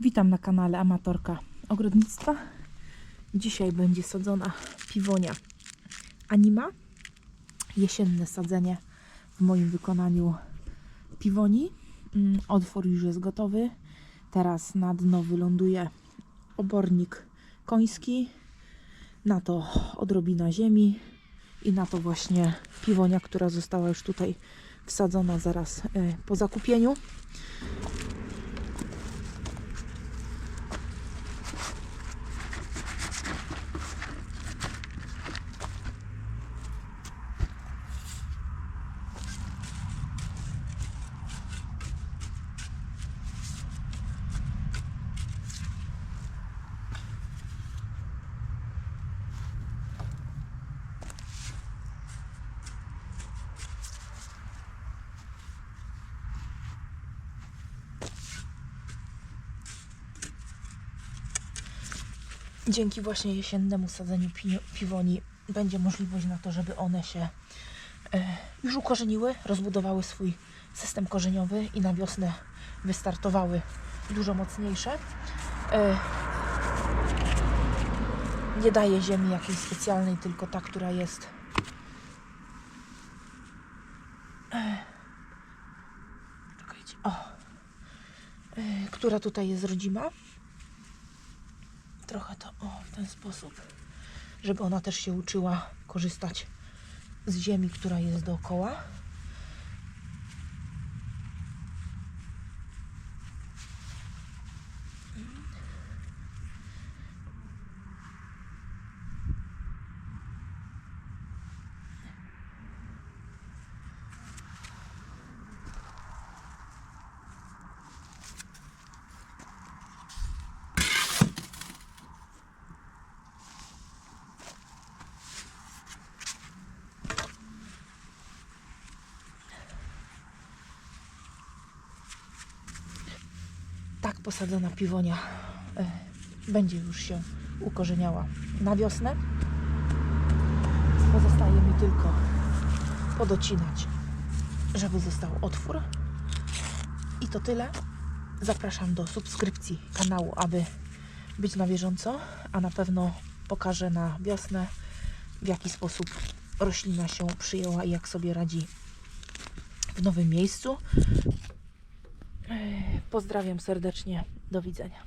Witam na kanale Amatorka Ogrodnictwa. Dzisiaj będzie sadzona piwonia Anima. Jesienne sadzenie w moim wykonaniu piwoni. Mm, Otwór już jest gotowy. Teraz na dno wyląduje obornik koński. Na to odrobina ziemi i na to właśnie piwonia, która została już tutaj wsadzona zaraz e, po zakupieniu. Dzięki właśnie jesiennemu sadzeniu pi piwoni będzie możliwość na to, żeby one się e, już ukorzeniły, rozbudowały swój system korzeniowy i na wiosnę wystartowały dużo mocniejsze. E, nie daje ziemi jakiejś specjalnej, tylko ta, która jest. E, która tutaj jest rodzima trochę to o, w ten sposób, żeby ona też się uczyła korzystać z ziemi, która jest dookoła. Posadzona piwonia e, będzie już się ukorzeniała na wiosnę. Pozostaje mi tylko podocinać, żeby został otwór. I to tyle. Zapraszam do subskrypcji kanału, aby być na bieżąco, a na pewno pokażę na wiosnę, w jaki sposób roślina się przyjęła i jak sobie radzi w nowym miejscu. Pozdrawiam serdecznie. Do widzenia.